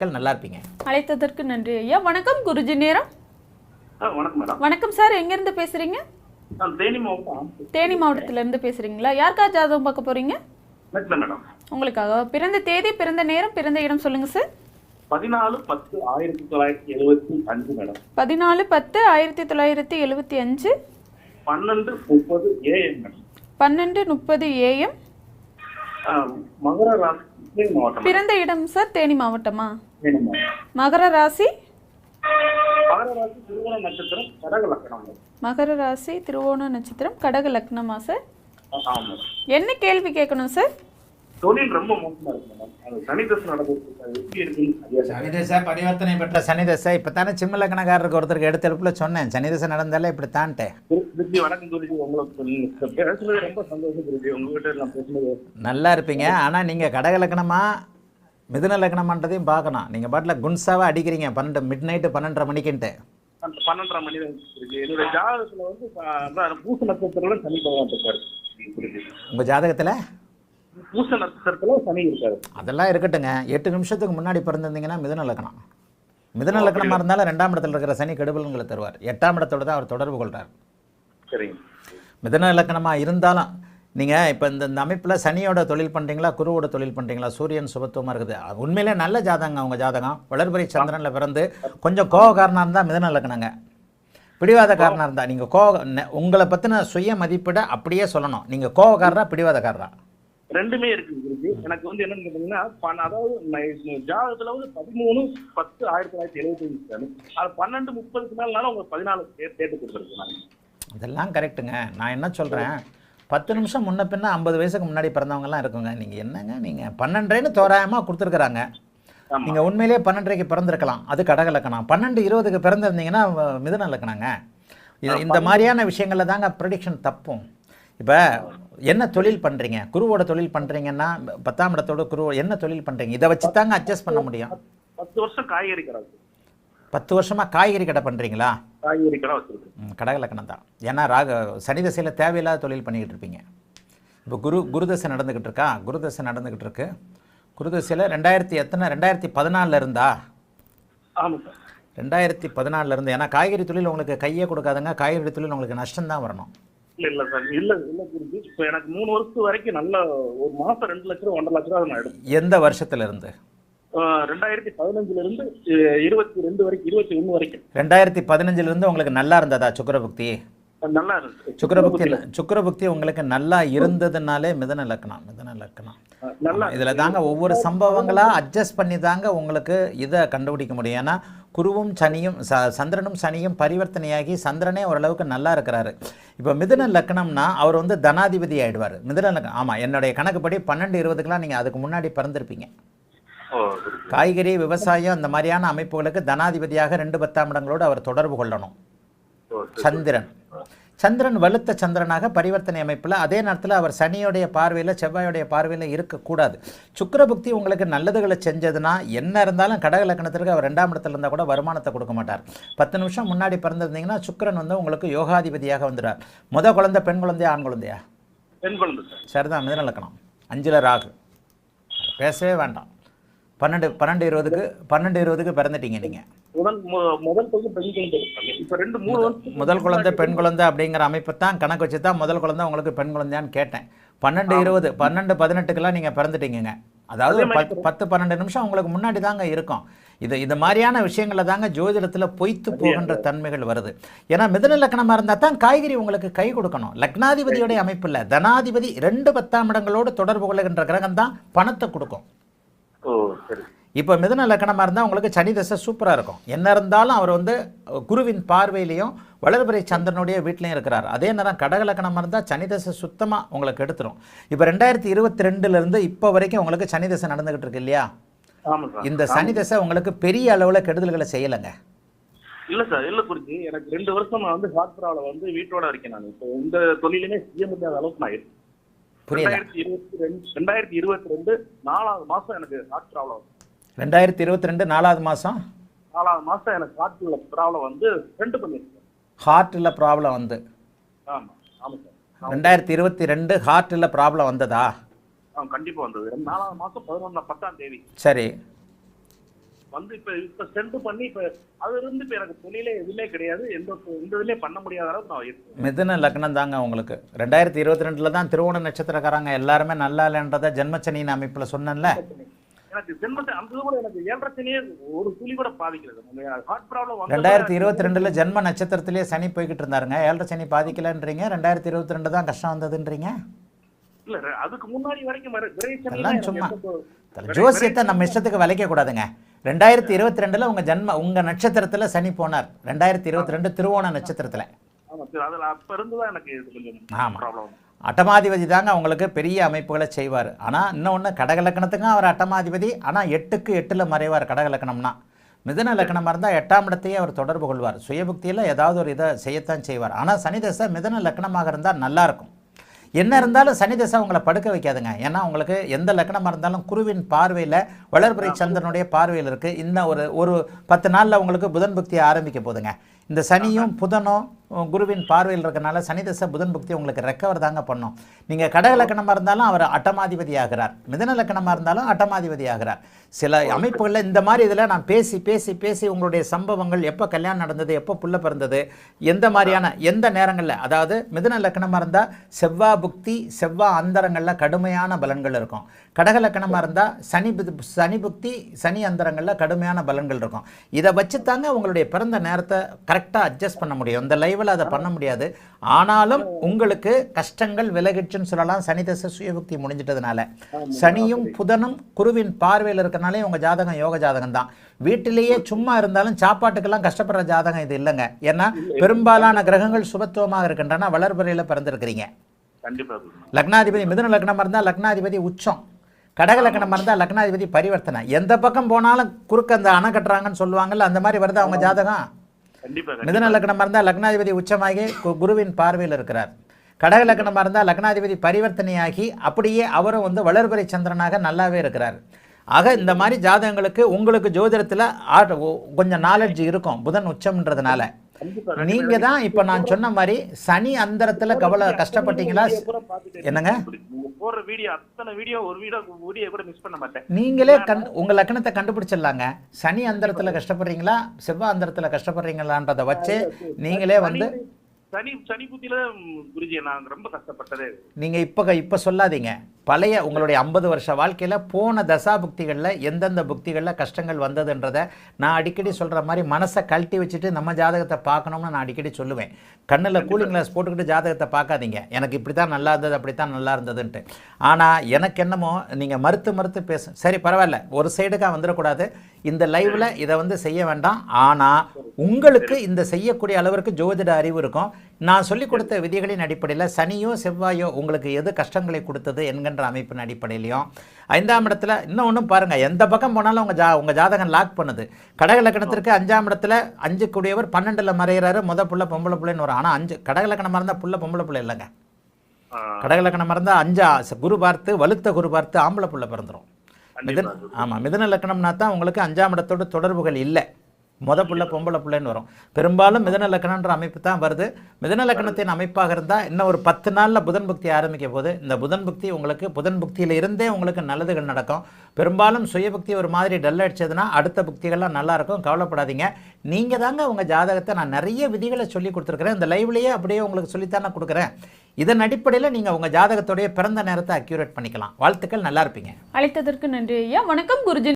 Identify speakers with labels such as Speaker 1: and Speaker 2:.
Speaker 1: மக்கள் நல்லா இருப்பீங்க.
Speaker 2: அழைத்ததற்கு நன்றி ஐயா. வணக்கம் குருஜி நேரம்.
Speaker 3: வணக்கம் மேடம்.
Speaker 2: வணக்கம் சார் எங்கேருந்து பேசுறீங்க?
Speaker 3: நான் தேனி மாவட்டம்.
Speaker 2: தேனி மாவட்டத்துல இருந்து பேசுறீங்களா? யாருக்கா ஜாதகம் பார்க்க போறீங்க? உங்களுக்காக. பிறந்த தேதி பிறந்த நேரம் பிறந்த இடம் சொல்லுங்க சார்.
Speaker 3: பதினாலு பத்து ஆயிரத்தி தொள்ளாயிரத்தி எழுபத்தி அஞ்சு மேடம்.
Speaker 2: பதினாலு பத்து ஆயிரத்தி தொள்ளாயிரத்தி எழுபத்தி அஞ்சு.
Speaker 3: பன்னெண்டு முப்பது ஏஎம்
Speaker 2: பன்னெண்டு முப்பது ஏஎம்
Speaker 3: மகர ராசி.
Speaker 2: பிறந்த இடம் சார் தேனி மாவட்டமா? மகர ராசி?
Speaker 3: மகர ராசி திருவோண நட்சத்திரம் கடக லக்கணம் மேடம்.
Speaker 2: மகர ராசி திருவோண நட்சத்திரம் கடக லக்னமா சார் என்ன கேள்வி கேட்கணும் சார்
Speaker 3: தொழில் ரொம்ப மோசமா இருக்கு நடந்துட்டு எப்படி இருக்குன்னு.
Speaker 1: சனிதசை பரிவர்த்தனை பெற்ற சனிதசை இப்போ தானே சிம்ம லக்கணக்காரருக்கு ஒருத்தருக்கு எடுத்தெடுப்புல சொன்னேன். சனிதசை நடந்தாலே இப்படி தான்ட்டே
Speaker 3: குரு- குருஜி வணக்கம் குருஜி உங்களுக்கு நீங்க ரொம்ப சந்தோஷம் குருஜி உங்ககிட்ட நான் பேசுனது
Speaker 1: நல்லா இருப்பீங்க. ஆனால் நீங்கள் கடக லக்கணமா மிதுன லக்கணமான்றதையும் பார்க்கணும். நீங்கள் பாட்டில் குன்சாவை அடிக்கிறீங்க. பன்னெண்டு மிட் நைட்டு பன்னெண்டரை மணிக்குன்ட்டு.
Speaker 3: பன்னெண்டரை மணி தான் என்னுடைய ஜாதகத்துல வந்து பூச நட்சத்திரத்துல சனி பகவான் இருக்காரு.
Speaker 1: உங்கள் ஜாதகத்தில்?
Speaker 3: பூச நட்சத்திரத்துல சனி இருக்காரு.
Speaker 1: அதெல்லாம் இருக்கட்டுங்க. எட்டு நிமிஷத்துக்கு முன்னாடி பிறந்திருந்தீங்கன்னா மிதுன லக்கணம் மிதுன லக்கணமாக இருந்தாலும் ரெண்டாம் இடத்துல இருக்கிற சனி கெடுபலன்களை தருவார். எட்டாம் இடத்தோட தான் அவர் தொடர்பு கொள்கிறார்
Speaker 3: சரிங்க.
Speaker 1: மிதன இலக்கணமாக இருந்தாலும் நீங்கள் இப்போ இந்த இந்த அமைப்பில் சனியோட தொழில் பண்ணுறீங்களா குருவோட தொழில் பண்ணுறீங்களா சூரியன் சுபத்துவமாக இருக்குது? உண்மையிலே நல்ல ஜாதகங்க அவங்க ஜாதகம். வளர்பறை சந்திரனில் பிறந்து கொஞ்சம் கோவக்காரனாக இருந்தால் மிதன இலக்கணங்க பிடிவாதக்காரனாக இருந்தால் நீங்கள் கோவ உங்களை பற்றின சுய மதிப்பிட அப்படியே சொல்லணும். நீங்கள் கோவக்காரரா பிடிவாதக்காரரா?
Speaker 3: ரெண்டுமே இருக்கு குருஜி. எனக்கு வந்து என்னன்னு கேட்டீங்கன்னா அதாவது ஜாதகத்துல வந்து பதிமூணு பத்து ஆயிரத்தி தொள்ளாயிரத்தி எழுபத்தி அஞ்சு அது பன்னெண்டு முப்பதுக்கு மேலனால உங்களுக்கு பதினாலு டேட்டு கொடுத்துருக்கு நான்
Speaker 1: இதெல்லாம் கரெக்ட்டுங்க. நான் என்ன சொல்கிறேன் பத்து நிமிஷம் முன்ன பின்ன ஐம்பது வயசுக்கு முன்னாடி பிறந்தவங்கலாம் இருக்குங்க. நீங்கள் என்னங்க? நீங்கள் பன்னெண்டரைன்னு தோராயமாக கொடுத்துருக்குறாங்க. நீங்கள் உண்மையிலேயே பன்னெண்டரைக்கு பிறந்திருக்கலாம். அது கடக லக்கணம். பன்னெண்டு இருபதுக்கு பிறந்திருந்தீங்கன்னா மிதுன லக்கணங்க. இது இந்த மாதிரியான விஷயங்களில் தாங்க ப்ரொடிக்ஷன் தப்பும். இப்போ என்ன தொழில் பண்ணுறீங்க குருவோட தொழில் பண்ணுறீங்கன்னா பத்தாம் இடத்தோட குரு என்ன தொழில் பண்ணுறீங்க இதை வச்சு தாங்க அட்ஜஸ்ட் பண்ண முடியும்.
Speaker 3: பத்து வருஷம் காய்கறி கடை.
Speaker 1: பத்து வருஷமாக காய்கறி கடை பண்ணுறீங்களா
Speaker 3: காய்கறி கடை வச்சிருக்கு
Speaker 1: ம், கடக லக்கணம் தான். ஏன்னா ராக சனி தசையில் தேவையில்லாத தொழில் பண்ணிக்கிட்டு இருப்பீங்க. இப்போ குரு குருதசை நடந்துக்கிட்டு இருக்கா? குருதசை நடந்துக்கிட்டு இருக்கு. குருதசையில் ரெண்டாயிரத்தி எத்தனை ரெண்டாயிரத்தி பதினாலில் இருந்தா?
Speaker 3: சார்.
Speaker 1: ரெண்டாயிரத்தி பதினாலில் இருந்து ஏன்னா காய்கறி தொழில் உங்களுக்கு கையே கொடுக்காதுங்க. காய்கறி தொழில் உங்களுக்கு நஷ்டம் தான் வரணும்.
Speaker 3: இல்ல இல்ல சார். இல்ல இல்ல குருஜி. இப்போ எனக்கு மூணு வருஷம் வரைக்கும் நல்ல ஒரு மாசம் ரெண்டு லட்சம் ரூபா ஒன்றரை லட்ச ரூபா நான் எடுத்தேன்.
Speaker 1: எந்த வருஷத்துல இருந்து
Speaker 3: ரெண்டாயிரத்தி பதினஞ்சுல இருந்து இருபத்தி ரெண்டு வரைக்கும் இருபத்தி ஒண்ணு வரைக்கும்.
Speaker 1: ரெண்டாயிரத்தி பதினஞ்சுலேருந்து உங்களுக்கு நல்லா இருந்ததா சுக்கரபுக்தி?
Speaker 3: நல்லா இருக்கு
Speaker 1: சுக்கரபுக்தி சுக்கரபுக்தி உங்களுக்கு நல்லா இருந்ததுனாலே மிதன லக்கணம் மிதன
Speaker 3: அஹ் நல்லா
Speaker 1: இதில் தாங்க ஒவ்வொரு சம்பவங்களாக அட்ஜஸ்ட் பண்ணி தாங்க உங்களுக்கு இதை கண்டுபிடிக்க முடியும். ஏன்னா குருவும் சனியும் ச சந்திரனும் சனியும் பரிவர்த்தனையாகி சந்திரனே ஓரளவுக்கு நல்லா இருக்கிறாரு. இப்போ மிதுன லக்னம்னா அவர் வந்து தனாதிபதி ஆயிடுவார். மிதுன லக்னம் ஆமாம் என்னுடைய கணக்குப்படி பன்னெண்டு இருபதுக்கெலாம் நீங்கள் அதுக்கு முன்னாடி பிறந்திருப்பீங்க. காய்கறி விவசாயம் அந்த மாதிரியான அமைப்புகளுக்கு தனாதிபதியாக ரெண்டு பத்தாம் இடங்களோடு அவர் தொடர்பு கொள்ளணும். சந்திரன். சந்திரன் வலுத்த சந்திரனாக பரிவர்த்தனை அமைப்பில் அதே நேரத்தில் அவர் சனியோடைய பார்வையில் செவ்வாயோடைய பார்வையில் இருக்கக்கூடாது. சுக்கிரபுக்தி உங்களுக்கு நல்லதுகளை செஞ்சதுன்னா என்ன இருந்தாலும் கடக லக்கணத்திற்கு அவர் ரெண்டாம் இடத்துல இருந்தால் கூட வருமானத்தை கொடுக்க மாட்டார். பத்து நிமிஷம் முன்னாடி பிறந்திருந்தீங்கன்னா சுக்கிரன் வந்து உங்களுக்கு யோகாதிபதியாக வந்துடுறார் முத குழந்தை பெண் குழந்தையா ஆண் குழந்தையா?
Speaker 3: பெண் குழந்தை சார்.
Speaker 1: சரிதான் மிதன லக்கணம். அஞ்சில் ராகு. பேசவே வேண்டாம். பன்னெண்டு பன்னெண்டு இருபதுக்கு பன்னெண்டு இருபதுக்கு பிறந்துட்டீங்க நீங்கள்
Speaker 3: முதல் முதல் பகுதி பெண் குழந்தை. இப்ப ரெண்டு மூணு வருஷம்
Speaker 1: முதல் குழந்தை பெண் குழந்தை அப்படிங்கிற அமைப்பை தான் கணக்கு வச்சு தான் முதல் குழந்தை உங்களுக்கு பெண் குழந்தையான்னு கேட்டேன். பன்னெண்டு இருபது பன்னெண்டு பதினெட்டுக்கெல்லாம் நீங்கள் பிறந்துட்டீங்கங்க. அதாவது பத்து பத்து பன்னெண்டு நிமிஷம் உங்களுக்கு முன்னாடி தாங்க இருக்கும். இது இது மாதிரியான விஷயங்கள தாங்க ஜோதிடத்தில் பொய்த்து போகின்ற தன்மைகள் வருது. ஏன்னா மிதன லக்னமாக இருந்தால் தான் காய்கறி உங்களுக்கு கை கொடுக்கணும். லக்னாதிபதியோடைய அமைப்பு இல்லை தனாதிபதி ரெண்டு பத்தாம் இடங்களோடு தொடர்பு கொள்ளுகின்ற கிரகம் தான் பணத்தை கொடுக்கும்.
Speaker 3: ஓ சரி.
Speaker 1: இப்போ மிதுன லக்கணமாக இருந்தால் உங்களுக்கு சனி தசை சூப்பராக இருக்கும். என்ன இருந்தாலும் அவர் வந்து குருவின் பார்வையிலையும் வளர்பிறை சந்திரனுடைய வீட்லையும் இருக்கிறார். அதே நேரம் கடக லக்கணமாக இருந்தால் சனி தசை சுத்தமாக உங்களுக்கு எடுத்துரும். இப்போ ரெண்டாயிரத்தி இருபத்தி ரெண்டுலேருந்து இப்போ வரைக்கும் உங்களுக்கு சனி தசை நடந்துகிட்டு இருக்கு இல்லையா? இந்த சனி தசை உங்களுக்கு பெரிய அளவில் கெடுதல்களை செய்யலைங்க.
Speaker 3: இல்ல சார் இல்ல குருஜி. எனக்கு ரெண்டு வருஷம் நான் வந்து ப்ராப்ளம் வந்து வீட்டோட இருக்கேன் நான். இப்போ இந்த தொழிலுமே செய்ய முடியாத அளவுக்கு நான் இருக்கேன். ரெண்டாயிரத்தி இருபத்தி ரெண்டு ரெண்டாயிரத்தி இருபத்தி ரெண்டு நாலாவது மாசம் எனக்கு ஹார்ட் ப்ராப்ளம்
Speaker 1: ரெண்டாயிரத்தி இருபத்தி ரெண்டு நாலாவது மாதம்
Speaker 3: நாலாவது மாசம் எனக்கு ஹார்ட் ப்ராப்ளம் வந்து ரெண்டு பண்ணிருக்கேன்.
Speaker 1: ஹார்ட்டில் ப்ராப்ளம் வந்து.
Speaker 3: ஆமா ஆமா சார்
Speaker 1: ரெண்டாயிரத்தி இருபத்தி ரெண்டு ஹார்ட்டில் ப்ராப்ளம் வந்ததா?
Speaker 3: ஆ கண்டிப்பா வந்தது. நாலாவது மாசம் பதினொன்னா பத்தாம் தேதி.
Speaker 1: சரி.
Speaker 3: வந்து இப்ப இப்ப சென்ட் பண்ணி இப்ப அதுல இருந்து இப்ப எனக்கு தொழிலே எதுவுமே கிடையாது. எந்த எந்த இதுலயும் பண்ண முடியாத அளவுக்கு நான் இருக்கேன்.
Speaker 1: மிதுன லக்னம் தாங்க உங்களுக்கு. ரெண்டாயிரத்தி இருபத்தி ரெண்டில் தான் திருவோண நட்சத்திரக்காரங்க எல்லாருமே நல்லா இல்லைன்றதை ஜென்மச்சனியின் அமைப்பில் சொன்னேன்ல.
Speaker 3: எனக்கு ஜென்மத்தை அந்த கூட எனக்கு ஏழரை சனியே ஒரு துளி கூட பாதிக்கிறது ஹார்ட் ப்ராப்ளம்
Speaker 1: ரெண்டாயிரத்தி இருபத்தி ரெண்டில் ஜென்ம நட்சத்திரத்திலேயே சனி போய்கிட்டு இருந்தாருங்க. ஏழரை சனி பாதிக்கலைன்றீங்க. ரெண்டாயிரத்தி இருபத்தி ரெண்டு தான் கஷ்டம் வந்ததுன்றீங்க
Speaker 3: இல்ல அதுக்கு முன்னாடி வரைக்கும்
Speaker 1: சும்மா. ஜோசியத்தை நம்ம இஷ்டத்துக்கு விலைக்க கூடாதுங்க ரெண்டாயிரத்தி இருபத்தி ரெண்டில் உங்கள் ஜென்ம உங்கள் நட்சத்திரத்தில் சனி போனார். ரெண்டாயிரத்தி இருபத்தி ரெண்டு திருவோண நட்சத்திரத்தில்.
Speaker 3: ஆமா சார் அதுல அப்ப இருந்துதான் எனக்கு இது கொஞ்சம்
Speaker 1: ஆமா. அட்டமாதிபதி தாங்க உங்களுக்கு பெரிய அமைப்புகளை செய்வார். ஆனால் இன்னொன்று கடகலக்கணத்துக்கும் அவர் அட்டமாதிபதி. ஆனால் எட்டுக்கு எட்டில் மறைவார் கடகலக்கணம்னா. மிதுன லக்கணமாக இருந்தால் எட்டாம் இடத்தையே அவர் தொடர்பு கொள்வார். சுயபுக்தியில் ஏதாவது ஒரு இதை செய்யத்தான் செய்வார். ஆனால் சனி தசை மிதுன லக்கணமாக இருந்தால் நல்லாயிருக்கும் என்ன இருந்தாலும் சனி தசை உங்களை படுக்க வைக்காதுங்க. ஏன்னா உங்களுக்கு எந்த லக்கணமாக இருந்தாலும் குருவின் பார்வையில் வளர்பிறை சந்திரனுடைய பார்வையில் இருக்குது இன்னும் ஒரு ஒரு பத்து நாளில் உங்களுக்கு புதன் புக்தி ஆரம்பிக்க போகுதுங்க. இந்த சனியும் புதனும் குருவின் பார்வையில் இருக்கனால சனி தசை புதன் புக்தி உங்களுக்கு ரெக்கவர் தாங்க பண்ணும். நீங்கள் கடக லக்கணமாக இருந்தாலும் அவர் அட்டமாதிபதி ஆகிறார் மிதன லக்கணமாக இருந்தாலும் அட்டமாதிபதி ஆகிறார் சில அமைப்புகளில் இந்த மாதிரி இதில் நான் பேசி பேசி பேசி உங்களுடைய சம்பவங்கள் எப்போ கல்யாணம் நடந்தது எப்போ புள்ள பிறந்தது எந்த மாதிரியான எந்த நேரங்களில் அதாவது மிதுன லக்கணமாக இருந்தால் செவ்வா புக்தி செவ்வா அந்தரங்களில் கடுமையான பலன்கள் இருக்கும். கடக லக்கணமாக இருந்தால் சனி சனி புக்தி சனி அந்தரங்களில் கடுமையான பலன்கள் இருக்கும். இதை வச்சு தாங்க உங்களுடைய பிறந்த நேரத்தை கரெக்டாக அட்ஜஸ்ட் பண்ண முடியும். இந்த லைவில் அதை பண்ண முடியாது. ஆனாலும் உங்களுக்கு கஷ்டங்கள் விலகிடுச்சுன்னு சொல்லலாம். சனி தசை சுயபுக்தி முடிஞ்சிட்டதுனால. சனியும் புதனும் குருவின் பார்வையில் இருக்கனாலே உங்கள் ஜாதகம் யோக ஜாதகம் தான். வீட்டிலேயே சும்மா இருந்தாலும் சாப்பாட்டுக்கெல்லாம் கஷ்டப்படுற ஜாதகம் இது இல்லைங்க. ஏன்னா பெரும்பாலான கிரகங்கள் சுபத்துவமாக இருக்கின்றன வளர்பிறையில் பிறந்திருக்கிறீங்க. லக்னாதிபதி மிதுன லக்னமாக இருந்தால் லக்னாதிபதி உச்சம். கடக லக்னமாக இருந்தால் லக்னாதிபதி பரிவர்த்தனை. எந்த பக்கம் போனாலும் குறுக்க அந்த அணை கட்டுறாங்கன்னு சொல்லுவாங்கல்ல அந்த மாதிரி வருது அவங்க ஜாதகம். மிதன லக்னமாக இருந்தால் லக்னாதிபதி உச்சமாகி கு- குருவின் பார்வையில் இருக்கிறார். கடக லக்னமாக இருந்தால் லக்னாதிபதி பரிவர்த்தனையாகி அப்படியே அவரும் வந்து வளர்பிறை சந்திரனாக நல்லாவே இருக்கிறார். ஆக இந்த மாதிரி ஜாதகங்களுக்கு உங்களுக்கு ஜோதிடத்தில் கொஞ்சம் நாலெட்ஜ் இருக்கும். புதன் உச்சம்ன்றதுனால. நீங்க தான் இப்போ நான் சொன்ன மாதிரி சனி அந்தரத்துல கவலை கஷ்டப்பட்டீங்களா? என்னங்க?
Speaker 3: போடுற வீடியோ அத்தனை வீடியோ ஒரு வீடியோ வீடியோ கூட மிஸ் பண்ண மாட்டேன்.
Speaker 1: நீங்களே கண் உங்க லக்கணத்தை கண்டுபிடிச்சிடலாங்க. சனி அந்தரத்துல கஷ்டப்படுறீங்களா? செவ்வாய் அந்தரத்துல கஷ்டப்படுறீங்களான்றதை வச்சு நீங்களே வந்து
Speaker 3: சனி- சனி புத்தியில குருஜி நான் ரொம்ப கஷ்டப்பட்டதே.
Speaker 1: நீங்க இப்ப இப்ப சொல்லாதீங்க. பழைய உங்களுடைய ஐம்பது வருஷ வாழ்க்கையில போன தசா புக்திகளில் எந்தெந்த புக்திகளில் கஷ்டங்கள் வந்ததுன்றதை நான் அடிக்கடி சொல்ற மாதிரி மனசை கழட்டி வச்சுட்டு நம்ம ஜாதகத்தை பார்க்கணும்னு நான் அடிக்கடி சொல்லுவேன். கண்ணில் கூலிங் கிளாஸ் போட்டுக்கிட்டு ஜாதகத்தை பார்க்காதீங்க. எனக்கு இப்படி தான் நல்லா இருந்தது அப்படி தான் நல்லா இருந்ததுன்ட்டு. ஆனால் எனக்கு என்னமோ நீங்கள் மறுத்து மறுத்து பேச சரி பரவாயில்ல ஒரு சைடுக்காக வந்துடக்கூடாது. இந்த லைவில் இதை வந்து செய்ய வேண்டாம். ஆனால் உங்களுக்கு இந்த செய்யக்கூடிய அளவிற்கு ஜோதிட அறிவு இருக்கும். நான் சொல்லிக் கொடுத்த விதிகளின் அடிப்படையில் சனியோ செவ்வாயோ உங்களுக்கு எது கஷ்டங்களை கொடுத்தது என்கின்ற அமைப்பின் அடிப்படையிலையும் ஐந்தாம் இடத்துல இன்னும் ஒன்றும் பாருங்கள் எந்த பக்கம் போனாலும் உங்கள் ஜா உங்கள் ஜாதகம் லாக் பண்ணுது. கடக லக்கணத்திற்கு அஞ்சாம் இடத்துல அஞ்சு கூடியவர் பன்னெண்டில் மறையிறாரு முத புள்ள பொம்பளை பிள்ளைன்னு வரும். ஆனால் அஞ்சு கடக லக்கணமாக இருந்தால் புள்ள பொம்பளை பிள்ளை இல்லைங்க.
Speaker 3: ஆ,
Speaker 1: கடக லக்கணமாக இருந்தால் அஞ்சா குரு பார்த்து வலுத்த குரு பார்த்து ஆம்பளை புள்ள பிறந்துரும். மிதன் ஆமாம் மிதன லக்கணம்னா தான் உங்களுக்கு அஞ்சாம் இடத்தோட தொடர்புகள் இல்லை. மொத பிள்ளை பொம்பளை பிள்ளைன்னு வரும். பெரும்பாலும் மிதன லக்கணன்ற அமைப்பு தான் வருது. மிதன லக்கணத்தின் அமைப்பாக இருந்தால் இன்னும் ஒரு பத்து நாளில் புதன் புக்தி ஆரம்பிக்க போது இந்த புதன் புக்தி உங்களுக்கு புதன் புக்தியில் இருந்தே உங்களுக்கு நல்லதுகள் நடக்கும். பெரும்பாலும் சுய புக்தி ஒரு மாதிரி டல் அடிச்சதுன்னா அடுத்த புக்திகள்லாம் நல்லாயிருக்கும் கவலைப்படாதீங்க. நீங்கள் தாங்க உங்கள் ஜாதகத்தை நான் நிறைய விதிகளை சொல்லி கொடுத்துருக்குறேன். இந்த லைவ்லேயே அப்படியே உங்களுக்கு சொல்லித்தானே கொடுக்குறேன். இதன் அடிப்படையில் நீங்கள் உங்கள் ஜாதகத்துடைய பிறந்த நேரத்தை அக்யூரேட் பண்ணிக்கலாம். வாழ்த்துக்கள். நல்லா இருப்பீங்க.
Speaker 2: அழைத்ததற்கு நன்றி ஐயா. வணக்கம் குருஜி.